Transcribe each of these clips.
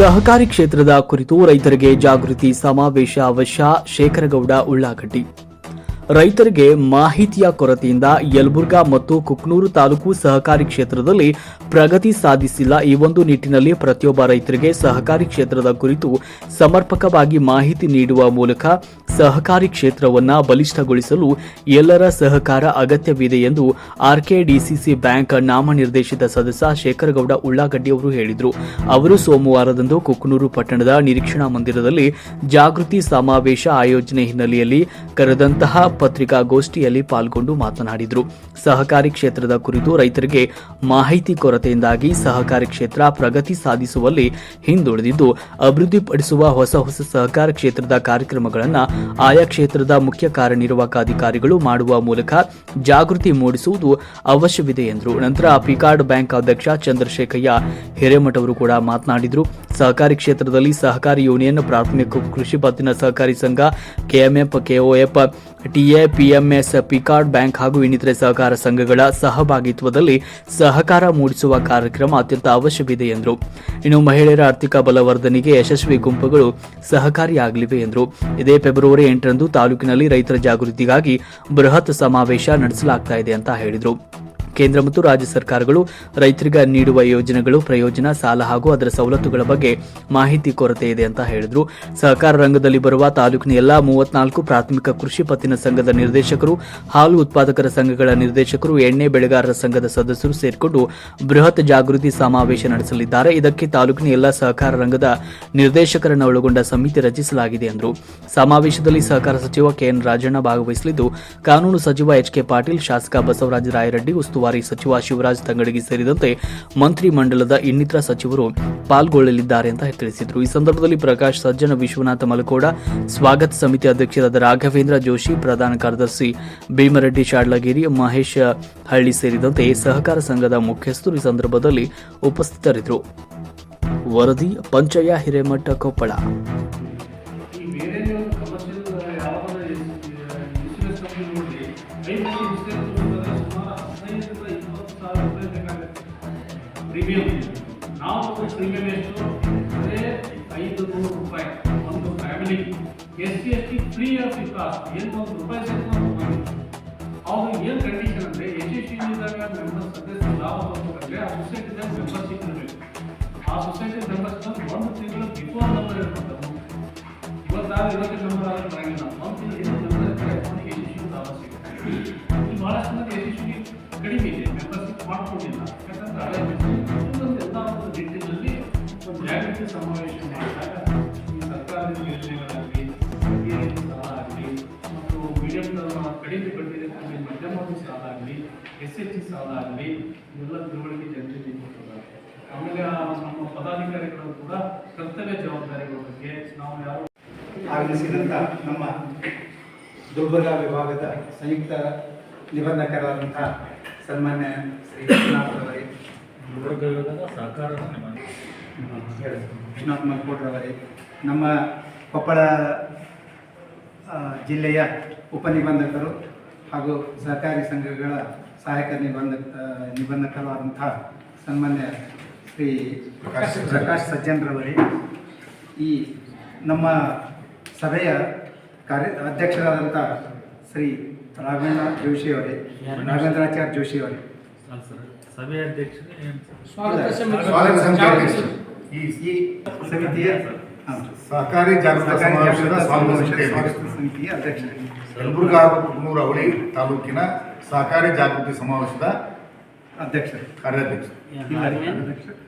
ಸಹಕಾರಿ ಕ್ಷೇತ್ರದ ಕುರಿತು ರೈತರಿಗೆ ಜಾಗೃತಿ ಸಮಾವೇಶ ಅವಶ್ಯ ಶೇಖರಗೌಡ ಉಳ್ಳಾಗಡ್ಡಿ. ರೈತರಿಗೆ ಮಾಹಿತಿಯ ಕೊರತೆಯಿಂದ ಯಲಬುರ್ಗಾ ಮತ್ತು ಕುಕ್ನೂರು ತಾಲೂಕು ಸಹಕಾರಿ ಕ್ಷೇತ್ರದಲ್ಲಿ ಪ್ರಗತಿ ಸಾಧಿಸಿಲ್ಲ. ಈ ಒಂದು ನಿಟ್ಟಿನಲ್ಲಿ ಪ್ರತಿಯೊಬ್ಬ ರೈತರಿಗೆ ಸಹಕಾರಿ ಕ್ಷೇತ್ರದ ಕುರಿತು ಸಮರ್ಪಕವಾಗಿ ಮಾಹಿತಿ ನೀಡುವ ಮೂಲಕ ಸಹಕಾರಿ ಕ್ಷೇತ್ರವನ್ನು ಬಲಿಷ್ಠಗೊಳಿಸಲು ಎಲ್ಲರ ಸಹಕಾರ ಅಗತ್ಯವಿದೆ ಎಂದು ಆರ್ಕೆಡಿಸಿಸಿ ಬ್ಯಾಂಕ್ ನಾಮನಿರ್ದೇಶಿತ ಸದಸ್ಯ ಶೇಖರಗೌಡ ಉಳ್ಳಾಗಡ್ಡಿ ಅವರು ಹೇಳಿದರು. ಅವರು ಸೋಮವಾರದಂದು ಕುಕ್ನೂರು ಪಟ್ಟಣದ ನಿರೀಕ್ಷಣಾ ಮಂದಿರದಲ್ಲಿ ಜಾಗೃತಿ ಸಮಾವೇಶ ಆಯೋಜನೆ ಹಿನ್ನೆಲೆಯಲ್ಲಿ ಕರೆದಂತಹ ಪತ್ರಿಕಾಗೋಷ್ಠಿಯಲ್ಲಿ ಪಾಲ್ಗೊಂಡು ಮಾತನಾಡಿದರು. ಸಹಕಾರಿ ಕ್ಷೇತ್ರದ ಕುರಿತು ರೈತರಿಗೆ ಮಾಹಿತಿ ಕೊರತೆಯಿಂದಾಗಿ ಸಹಕಾರಿ ಕ್ಷೇತ್ರ ಪ್ರಗತಿ ಸಾಧಿಸುವಲ್ಲಿ ಹಿಂದುಳಿದಿದ್ದು, ಅಭಿವೃದ್ಧಿಪಡಿಸುವ ಹೊಸ ಹೊಸ ಸಹಕಾರ ಕ್ಷೇತ್ರದ ಕಾರ್ಯಕ್ರಮಗಳನ್ನು ಆಯಾ ಕ್ಷೇತ್ರದ ಮುಖ್ಯ ಕಾರ್ಯನಿರ್ವಾಹಕ ಅಧಿಕಾರಿಗಳು ಮಾಡುವ ಮೂಲಕ ಜಾಗೃತಿ ಮೂಡಿಸುವುದು ಅವಶ್ಯವಿದೆ ಎಂದರು. ನಂತರ ಪಿಕಾರ್ಡ್ ಬ್ಯಾಂಕ್ ಅಧ್ಯಕ್ಷ ಚಂದ್ರಶೇಖಯ್ಯ ಹಿರೇಮಠ ಅವರು ಕೂಡ ಮಾತನಾಡಿದರು. ಸಹಕಾರಿ ಕ್ಷೇತ್ರದಲ್ಲಿ ಸಹಕಾರಿ ಯೂನಿಯನ್ ಪ್ರಾಥಮಿಕ ಕೃಷಿ ಪತ್ತಿನ ಸಹಕಾರಿ ಸಂಘ, KMF, KOF TA PMS, PCARD bank ಹಾಗೂ ಇನ್ನಿತರೆ ಸಹಕಾರ ಸಂಘಗಳ ಸಹಭಾಗಿತ್ವದಲ್ಲಿ ಸಹಕಾರ ಮೂಡಿಸುವ ಕಾರ್ಯಕ್ರಮ ಅತ್ಯಂತ ಅವಶ್ಯವಿದೆ ಎಂದರು. ಇನ್ನು ಮಹಿಳೆಯರ ಆರ್ಥಿಕ ಬಲವರ್ಧನೆಗೆ ಯಶಸ್ವಿ ಗುಂಪುಗಳು ಸಹಕಾರಿಯಾಗಲಿವೆ ಎಂದರು. ಇದೇ ಫೆಬ್ರವರಿ ಎಂಟರಂದು ತಾಲೂಕಿನಲ್ಲಿ ರೈತರ ಜಾಗೃತಿಗಾಗಿ ಬೃಹತ್ ಸಮಾವೇಶ ನಡೆಸಲಾಗ್ತಾ ಅಂತ ಹೇಳಿದರು. ಕೇಂದ್ರ ಮತ್ತು ರಾಜ್ಯ ಸರ್ಕಾರಗಳು ರೈತರಿಗೆ ನೀಡುವ ಯೋಜನೆಗಳು, ಪ್ರಯೋಜನ, ಸಾಲ ಹಾಗೂ ಅದರ ಸವಲತ್ತುಗಳ ಬಗ್ಗೆ ಮಾಹಿತಿ ಕೊರತೆ ಇದೆ ಅಂತ ಹೇಳಿದ್ರು. ಸಹಕಾರ ರಂಗದಲ್ಲಿ ಬರುವ ತಾಲೂಕಿನ ಎಲ್ಲಾ ಮೂವತ್ನಾಲ್ಕು ಪ್ರಾಥಮಿಕ ಕೃಷಿ ಪತ್ತಿನ ಸಂಘದ ನಿರ್ದೇಶಕರು, ಹಾಲು ಉತ್ಪಾದಕರ ಸಂಘಗಳ ನಿರ್ದೇಶಕರು, ಎಣ್ಣೆ ಬೆಳೆಗಾರರ ಸಂಘದ ಸದಸ್ಯರು ಸೇರಿಕೊಂಡು ಬೃಹತ್ ಜಾಗೃತಿ ಸಮಾವೇಶ ನಡೆಸಲಿದ್ದಾರೆ. ಇದಕ್ಕೆ ತಾಲೂಕಿನ ಎಲ್ಲಾ ಸಹಕಾರ ರಂಗದ ನಿರ್ದೇಶಕರನ್ನು ಒಳಗೊಂಡ ಸಮಿತಿ ರಚಿಸಲಾಗಿದೆ ಎಂದರು ಸಮಾವೇಶದಲ್ಲಿ ಸಹಕಾರ ಸಚಿವ ಕೆಎನ್ ರಾಜಣ್ಣ ಭಾಗವಹಿಸಲಿದ್ದು, ಕಾನೂನು ಸಚಿವ ಎಚ್ ಕೆ ಪಾಟೀಲ್, ಶಾಸಕ ಬಸವರಾಜ ರಾಯರೆಡ್ಡಿ, ಉಸ್ತುವಾರಿ ಸಚಿವ ಶಿವರಾಜ್ ತಂಗಡಗಿ ಸೇರಿದಂತೆ ಮಂತ್ರಿಮಂಡಲದ ಇನ್ನಿತರ ಸಚಿವರು ಪಾಲ್ಗೊಳ್ಳಲಿದ್ದಾರೆ ಅಂತ ತಿಳಿಸಿದರು. ಈ ಸಂದರ್ಭದಲ್ಲಿ ಪ್ರಕಾಶ್ ಸಜ್ಜನ ವಿಶ್ವನಾಥ ಮಲಕೋಡ, ಸ್ವಾಗತ ಸಮಿತಿ ಅಧ್ಯಕ್ಷರಾದ ರಾಘವೇಂದ್ರ ಜೋಶಿ, ಪ್ರಧಾನ ಕಾರ್ಯದರ್ಶಿ ಭೀಮರೆಡ್ಡಿ ಶಾಡ್ಲಗಿರಿ, ಮಹೇಶ್ ಹಳ್ಳಿ ಸೇರಿದಂತೆ ಸಹಕಾರ ಸಂಘದ ಮುಖ್ಯಸ್ಥರು ಈ ಸಂದರ್ಭದಲ್ಲಿ ಉಪಸ್ಥಿತರಿದ್ದರು. ವರದಿ, ಪಂಚಯ್ಯ ಹಿರೇಮಠ ಕೊಪ್ಪಳ. ನಾವು ತಗೋ ಪ್ರೀಮಿಯಂ ಎಷ್ಟು ಅದೇ ಐದು ನೂರು ರೂಪಾಯಿ ಒಂದು family S C S T free of cost ಏನು ಒಂದು ರೂಪಾಯಿ ಸಹಿತ ನಾವು ತಗೊಂಡಿಲ್ಲ. ಅವಾಗ ಏನು ಕಂಡೀಷನ್ ಅಂದರೆ ಎಸ್ ಎಸ್ ಟಿದಾಗ ಮೆಂಬರ್ಸ್ ಸದಸ್ಯ ಲಾಭ ತಗೋಬೇಕಂದ್ರೆ ಆ ಸೊಸೈಟಿದಾಗ ಮೆಂಬರ್ಶಿಪ್ ಇರಬೇಕು ಆ ಸೊಸೈಟಿ ಮೆಂಬರ್ಶಿಪ್ ಒಂದು ತಿಂಗಳು ಬಿಫೋರ್ ನಂಬರ್ ಇರ್ತದೆ ಇವತ್ತಾದ್ರೆ ಇವತ್ತಿನ ನಂಬರ್ ಆದ್ರೆ ಬರಂಗಿಲ್ಲ ಒಂದು ತಿಂಗಳು ಬಡ್ಡಿ ಮಧ್ಯಮ ಸಾಲ ಆಗಲಿ ಎಸ್ ಎಚ್ ಸಿ ಸಾಲ ಆಗಲಿ ಇವೆಲ್ಲ ತಿಳುವಳಿಕೆ ಜನರಿಗೆ ಕೊಟ್ಟಿದ್ದಾರೆ. ಆಮೇಲೆ ಆ ನಮ್ಮ ಪದಾಧಿಕಾರಿಗಳು ಕೂಡ ಕರ್ತವ್ಯ ಜವಾಬ್ದಾರಿಗಳ ಬಗ್ಗೆ ನಾವು ಯಾರು ಆಗಮಿಸಿದಂಥ ನಮ್ಮ ದುರ್ಬಲ ವಿಭಾಗದ ಸಂಯುಕ್ತ ನಿಬಂಧಕರಾದಂಥ ಸನ್ಮಾನ್ಯ ಶ್ರೀ ವಿಭಾಗದ ಸಹಕಾರದ ವಿಶ್ವನಾಥ್ ಮಲ್ಕೋಟ್ರವರೇ ನಮ್ಮ ಕೊಪ್ಪಳ ಜಿಲ್ಲೆಯ ಜಿಲ್ಲೆಯ ಉಪನಿಬಂಧಕರು ಹಾಗೂ ಸಹಕಾರಿ ಸಂಘಗಳ ಸಹಾಯಕ ನಿಬಂಧ ನಿಬಂಧಕರಾದಂಥ ಸನ್ಮಾನ್ಯ ಶ್ರೀ ಪ್ರಕಾಶ್. ಪ್ರಕಾಶ್ ಸಜ್ಜನ್ರವರೇ ಈ ನಮ್ಮ ಸಭೆಯ ಕಾರ್ಯ ಅಧ್ಯಕ್ಷರಾದಂಥ ಶ್ರೀ ರಾಘವೇಂದ್ರ ಜೋಶಿಯವರೇ ರಾಘವೇಂದ್ರಾಚಾರ್ಯ ಜೋಶಿಯವರೇ ಸಭೆಯ ಸಭೆ ಅಧ್ಯಕ್ಷರು ಸ್ವಾಗತ ಸ್ವಾಗತ ಈ ಸಮಿತಿಯ. ಸಹಕಾರಿ ಜಾಗೃತ ಸಮಾವೇಶದ ಸ್ವಾಗತ. ಸಮಿತಿಯ ಅಧ್ಯಕ್ಷರು ಯಲಬುರ್ಗಾ ಹಾಗೂ ಅವಳಿ ತಾಲೂಕಿನ ಸಹಕಾರಿ ಜಾಗೃತಿ ಸಮಾವೇಶದ ಅಧ್ಯಕ್ಷ. ಕಾರ್ಯಾಧ್ಯಕ್ಷ. ರಾಘವೇಂದ್ರಾಚಾರ್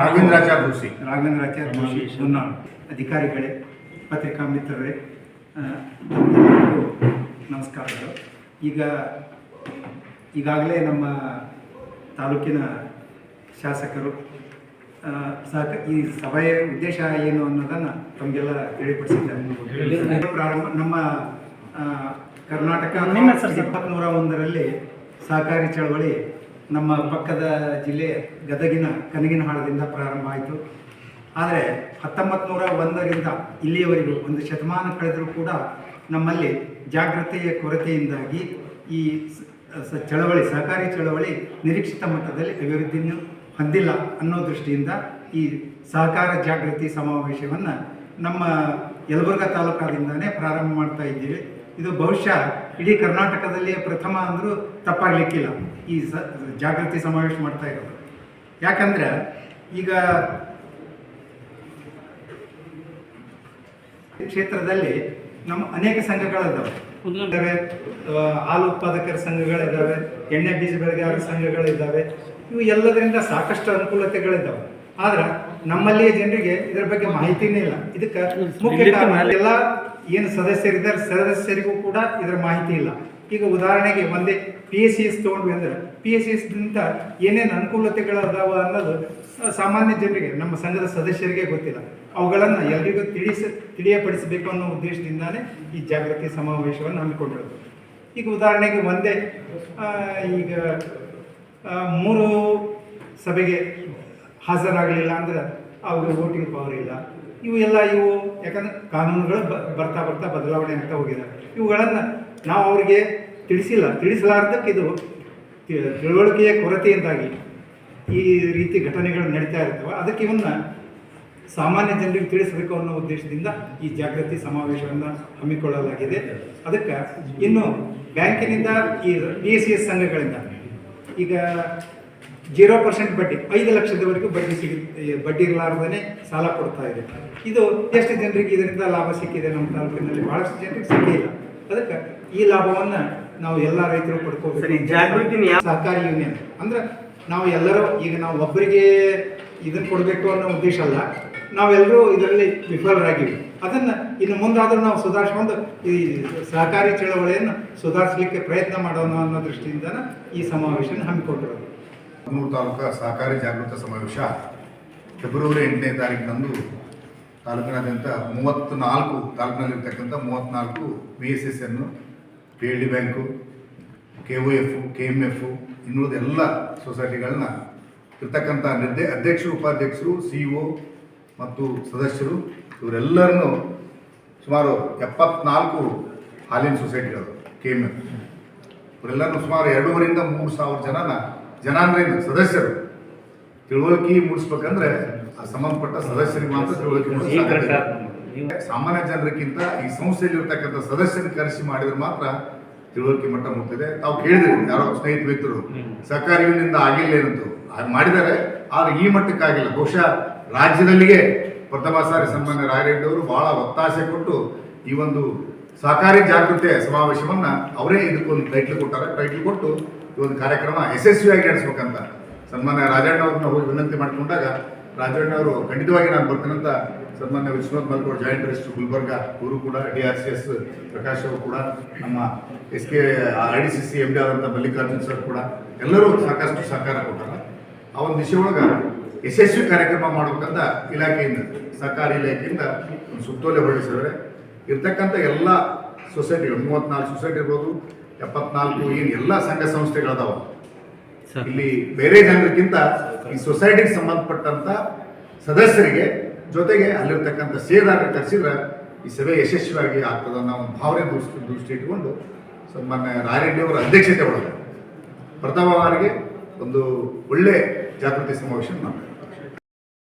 ರಾಘವೇಂದ್ರಾಚಾರ್ಯ ಜೋಶಿ ರಾಘವೇಂದ್ರಾಚಾರ್ಯ ಜೋಶಿ ಮುನ್ನಾಳ್ ಅಧಿಕಾರಿಗಳೇ ಪತ್ರಿಕಾ ಮಿತ್ರರೇ ನಮಸ್ಕಾರಗಳು. ಈಗ ಈಗಾಗಲೇ ನಮ್ಮ ತಾಲೂಕಿನ ಶಾಸಕರು ಸಹಕ ಈ ಸಭೆಯ ಉದ್ದೇಶ ಏನು ಅನ್ನೋದನ್ನು ತಮಗೆಲ್ಲ ತಿಳಿಪಡಿಸಿದ್ದಾರೆ. ಪ್ರಾರಂಭ ನಮ್ಮ ಕರ್ನಾಟಕ ಇಪ್ಪತ್ತ್ನೂರ ಒಂದರಲ್ಲಿ ಸಹಕಾರಿ ಚಳವಳಿ ನಮ್ಮ ಪಕ್ಕದ ಜಿಲ್ಲೆ ಗದಗಿನ ಕನಗಿನಹಾಳದಿಂದ ಪ್ರಾರಂಭ ಆಯಿತು. ಆದರೆ ಹತ್ತೊಂಬತ್ತು ನೂರ ಒಂದರಿಂದ ಇಲ್ಲಿಯವರೆಗೂ ಒಂದು ಶತಮಾನ ಕಳೆದರೂ ಕೂಡ ನಮ್ಮಲ್ಲಿ ಜಾಗೃತಿಯ ಕೊರತೆಯಿಂದಾಗಿ ಈ ಚಳವಳಿ ಸಹಕಾರಿ ಚಳವಳಿ ನಿರೀಕ್ಷಿತ ಮಟ್ಟದಲ್ಲಿ ಅಭಿವೃದ್ಧಿಯನ್ನು ಹೊಂದಿಲ್ಲ ಅನ್ನೋ ದೃಷ್ಟಿಯಿಂದ ಈ ಸಹಕಾರ ಜಾಗೃತಿ ಸಮಾವೇಶವನ್ನು ನಮ್ಮ ಯಲಬುರ್ಗಾ ತಾಲೂಕಾದಿಂದನೇ ಪ್ರಾರಂಭ ಮಾಡ್ತಾ ಇದ್ದೀವಿ. ಇದು ಬಹುಶಃ ಇಡೀ ಕರ್ನಾಟಕದಲ್ಲಿ ಪ್ರಥಮ ಅಂದರೂ ತಪ್ಪಾಗಲಿಕ್ಕಿಲ್ಲ ಈ ಸ ಜಾಗೃತಿ ಸಮಾವೇಶ ಮಾಡ್ತಾ ಇರೋದು. ಯಾಕಂದರೆ ಈಗ ಕ್ಷೇತ್ರದಲ್ಲಿ ನಮ್ಮ ಅನೇಕ ಸಂಘಗಳಿದ್ದಾವೆ ಇದ್ದಾವೆ ಹಾಲು ಉತ್ಪಾದಕರ ಸಂಘಗಳಿದ್ದಾವೆ ಎಣ್ಣೆ ಬೀಜ ಬೆಳೆಗಾರರ ಸಂಘಗಳಿದ್ದಾವೆ ಇವು ಎಲ್ಲದರಿಂದ ಸಾಕಷ್ಟು ಅನುಕೂಲತೆಗಳಿದ್ದಾವೆ. ಆದ್ರೆ ನಮ್ಮಲ್ಲಿಯ ಜನರಿಗೆ ಇದರ ಬಗ್ಗೆ ಮಾಹಿತಿನೇ ಇಲ್ಲ. ಇದಕ್ಕೆ ಮುಖ್ಯ ಕಾರಣ ಎಲ್ಲ ಏನು ಸದಸ್ಯರಿದ್ದಾರೆ ಸದಸ್ಯರಿಗೂ ಕೂಡ ಇದರ ಮಾಹಿತಿ ಇಲ್ಲ. ಈಗ ಉದಾಹರಣೆಗೆ ಒಂದೇ ಪಿ ಎಸ್ ಸಿ ಎಸ್ ತೊಗೊಂಡ್ವಿ ಅಂದ್ರೆ ಪಿ ಎಸ್ ಸಿ ಎಸ್ನಿಂದ ಏನೇನು ಅನುಕೂಲತೆಗಳು ಅದಾವ ಅನ್ನೋದು ಸಾಮಾನ್ಯ ಜನರಿಗೆ ನಮ್ಮ ಸಂಘದ ಸದಸ್ಯರಿಗೆ ಗೊತ್ತಿಲ್ಲ. ಅವುಗಳನ್ನು ಎಲ್ರಿಗೂ ತಿಳಿಸ ತಿಳಿಯಪಡಿಸಬೇಕು ಅನ್ನೋ ಉದ್ದೇಶದಿಂದಾನೇ ಈ ಜಾಗೃತಿ ಸಮಾವೇಶವನ್ನು ಹಮ್ಮಿಕೊಂಡಿರೋದು. ಈಗ ಉದಾಹರಣೆಗೆ ಒಂದೇ ಈಗ ಮೂರು ಸಭೆಗೆ ಹಾಜರಾಗಲಿಲ್ಲ ಅಂದ್ರೆ ಅವ್ರಿಗೆ ವೋಟಿಂಗ್ ಪವರ್ ಇಲ್ಲ. ಇವು ಎಲ್ಲ ಇವು, ಯಾಕಂದ್ರೆ ಕಾನೂನುಗಳು ಬ, ಬರ್ತಾ ಬರ್ತಾ ಬದಲಾವಣೆ ಆಗ್ತಾ ಹೋಗಿದೆ. ಇವುಗಳನ್ನು ನಾವು ಅವರಿಗೆ ತಿಳಿಸಿಲ್ಲ. ತಿಳಿಸಲಾರ್ದಕ್ಕೆ ಇದು ತಿಳುವಳಿಕೆಯ ಕೊರತೆಯಿಂದಾಗಿ ಈ ರೀತಿ ಘಟನೆಗಳು ನಡೀತಾ ಇರ್ತವೆ. ಅದಕ್ಕೆ ಇವನ್ನ ಸಾಮಾನ್ಯ ಜನರಿಗೆ ತಿಳಿಸಬೇಕು ಅನ್ನೋ ಉದ್ದೇಶದಿಂದ ಈ ಜಾಗೃತಿ ಸಮಾವೇಶವನ್ನು ಹಮ್ಮಿಕೊಳ್ಳಲಾಗಿದೆ. ಅದಕ್ಕೆ ಇನ್ನು ಬ್ಯಾಂಕಿನಿಂದ ಈ ಎಸ್ ಸಿ ಎಸ್ ಸಂಘಗಳಿಂದ ಈಗ ಜೀರೋ ಪರ್ಸೆಂಟ್ ಬಡ್ಡಿ ಐದು ಲಕ್ಷದವರೆಗೂ ಬಡ್ಡಿ ಸಿಗುತ್ತೆ ಬಡ್ಡಿ ಇರಲಾರ್ದೇ ಸಾಲ ಕೊಡ್ತಾ ಇದೆ. ಇದು ಎಷ್ಟು ಜನರಿಗೆ ಇದರಿಂದ ಲಾಭ ಸಿಕ್ಕಿದೆ ನಮ್ಮ ತಾಲೂಕಿನಲ್ಲಿ? ಬಹಳಷ್ಟು ಜನರಿಗೆ ಸಿಕ್ಕಿಲ್ಲ. ಅದಕ್ಕೆ ಈ ಲಾಭವನ್ನು ನಾವು ಎಲ್ಲ ರೈತರು ಪಡ್ಕೋಬೇಕು ಸಹಕಾರಿ ಯೂನಿಯನ್. ಅಂದ್ರೆ ನಾವು ಎಲ್ಲರೂ ಈಗ ನಾವು ಒಬ್ಬರಿಗೆ ಇದನ್ನ ಕೊಡಬೇಕು ಅನ್ನೋ ಉದ್ದೇಶ ಅಲ್ಲ. ನಾವೆಲ್ಲರೂ ಇದರಲ್ಲಿ ವಿಫಲರಾಗಿವಿ. ಅದನ್ನು ಇನ್ನು ಮುಂದಾದರೂ ನಾವು ಸುಧಾರಿಸ್ಕೊಂಡು ಈ ಸಹಕಾರಿ ಚಳವಳಿಯನ್ನು ಸುಧಾರಿಸಲಿಕ್ಕೆ ಪ್ರಯತ್ನ ಮಾಡೋಣ ಅನ್ನೋ ದೃಷ್ಟಿಯಿಂದ ಈ ಸಮಾವೇಶನ ಹಮ್ಮಿಕೊಂಡಿರೋದು. ಮೂರು ತಾಲೂಕು ಸಹಕಾರಿ ಜಾಗೃತ ಸಮಾವೇಶ ಫೆಬ್ರವರಿ ಎಂಟನೇ ತಾರೀಕಿನಂದು ತಾಲೂಕಿನಾದ್ಯಂತ ಮೂವತ್ತ್ನಾಲ್ಕು, ತಾಲೂಕಿನಲ್ಲಿರ್ತಕ್ಕಂಥ ಮೂವತ್ತ್ನಾಲ್ಕು ಬಿ ಎಸ್ ಎಸ್ ಎನ್ನು P L D bank K O F K M F ಇನ್ನುಳಿದ ಎಲ್ಲ ಸೊಸೈಟಿಗಳನ್ನ ಇರ್ತಕ್ಕಂಥ ನಿರ್ದೇ, ಅಧ್ಯಕ್ಷರು, ಉಪಾಧ್ಯಕ್ಷರು ಸಿ ಒ ಮತ್ತು ಸದಸ್ಯರು ಇವರೆಲ್ಲರನ್ನು ಸುಮಾರು ಎಪ್ಪತ್ನಾಲ್ಕು ಹಾಲಿನ ಸೊಸೈಟಿಗಳು ಕೆ ಎಂ ಎಫ್ ಇವರೆಲ್ಲರೂ ಸುಮಾರು ಎರಡೂವರೆಯಿಂದ ಮೂರು ಸಾವಿರ ಜನನ ಜನ ಅಂದ್ರೆ? ಸದಸ್ಯರು. ತಿಳುವಳಿಕೆ ಮೂಡಿಸ್ಬೇಕಂದ್ರೆ ಆ ಸಂಬಂಧಪಟ್ಟ ಸದಸ್ಯರಿಗೆ ಮಾತ್ರ ತಿಳುವಳಿಕೆ ಸಾಮಾನ್ಯ ಜನರಿಗಿಂತ ಈ ಸಂಸ್ಥೆಯಲ್ಲಿ ಇರ್ತಕ್ಕಂಥ ಸದಸ್ಯರನ್ನ ಕರೆಸಿ ಮಾಡಿದ್ರೆ ಮಾತ್ರ ತಿಳುವಳಿಕೆ ಮಟ್ಟ ಮುಟ್ಟಿದೆ ತಾವು ಕೇಳಿದ್ರು ಯಾರೋ ಸ್ನೇಹಿತ ಮಿತ್ರರು ಸರ್ಕಾರಿ ಯೂನಿಯಿಂದ ಆಗಿಲ್ಲ ಏನಂತ. ಮಾಡಿದ್ದಾರೆ ಆದ್ರೆ ಈ ಮಟ್ಟಕ್ಕಾಗಿಲ್ಲ. ಬಹುಶಃ ರಾಜ್ಯದಲ್ಲಿಯೇ ಪ್ರಥಮ ಸಾರಿ ಸನ್ಮಾನ್ಯ ರಾಯರೆಡ್ಡಿ ಅವರು ಬಹಳ ಒತ್ತಾಸೆ ಕೊಟ್ಟು ಈ ಒಂದು ಸಹಕಾರಿ ಜಾಗೃತಿ ಸಮಾವೇಶವನ್ನ ಅವರೇ ಇದಕ್ಕೊಂದು ಟೈಟ್ಲ್ ಕೊಟ್ಟಾರೆ. ಟೈಟ್ಲ್ ಕೊಟ್ಟು ಈ ಒಂದು ಕಾರ್ಯಕ್ರಮ ಯಶಸ್ವಿಯಾಗಿ ನಡೆಸ್ಬೇಕಂತ ಸನ್ಮಾನ್ಯ ರಾಜಣ್ಣ ಅವ್ರನ್ನ ಹೋಗಿ ವಿನಂತಿ ಮಾಡಿಕೊಂಡಾಗ ರಾಜಣ್ಣ ಅವರು ಖಂಡಿತವಾಗಿ ನಾನು ಬರ್ತೀನಂತ ಸನ್ಮಾನ್ಯ ವಿಶ್ವನಾಥ್ ಮಲ್ಕೋಡ್ ಜಾಯಿಂಟ್ ಟ್ರಸ್ಟ್ ಗುಲ್ಬರ್ಗ ಅವರು ಕೂಡ D R C S Prakash ಅವರು ಕೂಡ, ನಮ್ಮ S K R D C C M D ಆದಂಥ ಮಲ್ಲಿಕಾರ್ಜುನ್ ಸರ್ ಕೂಡ ಎಲ್ಲರೂ ಸಾಕಷ್ಟು ಸಹಕಾರ ಕೊಟ್ಟಾರ. ಆ ಒಂದು ದಿಶೆಯೊಳಗೆ ಯಶಸ್ವಿ ಕಾರ್ಯಕ್ರಮ ಮಾಡಬೇಕಂತ ಇಲಾಖೆಯಿಂದ ಸರ್ಕಾರಿ ಇಲಾಖೆಯಿಂದ ಒಂದು ಸುತ್ತೋಲೆ ಹೊರಡಿಸಿದ್ರೆ ಇರ್ತಕ್ಕಂಥ ಎಲ್ಲ ಸೊಸೈಟಿಗಳು ಮೂವತ್ನಾಲ್ಕು ಸೊಸೈಟಿ ಇರ್ಬೋದು ಎಪ್ಪತ್ನಾಲ್ಕು ಏನು ಎಲ್ಲ ಸಂಘ ಸಂಸ್ಥೆಗಳದಾವ. ಇಲ್ಲಿ ಬೇರೆ ಜನರಿಗಿಂತ ಈ ಸೊಸೈಟಿಗೆ ಸಂಬಂಧಪಟ್ಟಂಥ ಸದಸ್ಯರಿಗೆ ಜೊತೆಗೆ ಅಲ್ಲಿರ್ತಕ್ಕಂಥ ಸೇದಾರರು ಕರೆಸಿದ್ರೆ ಈ ಸಭೆ ಯಶಸ್ವಿಯಾಗಿ ಆಗ್ತದೆ ಅನ್ನೋ ಒಂದು ಭಾವನೆ ದೃಷ್ಟಿ ದೃಷ್ಟಿ ಇಟ್ಕೊಂಡು ಸನ್ಮಾನ್ಯ ರಾಯರೆಡ್ಡಿ ಅವರ ಅಧ್ಯಕ್ಷತೆ ಒಳಗೆ ಬಾರಿಗೆ ಒಂದು ಒಳ್ಳೆ ಜಾಗೃತಿ ಸಮಾವೇಶ ಮಾಡ್ತಾರೆ.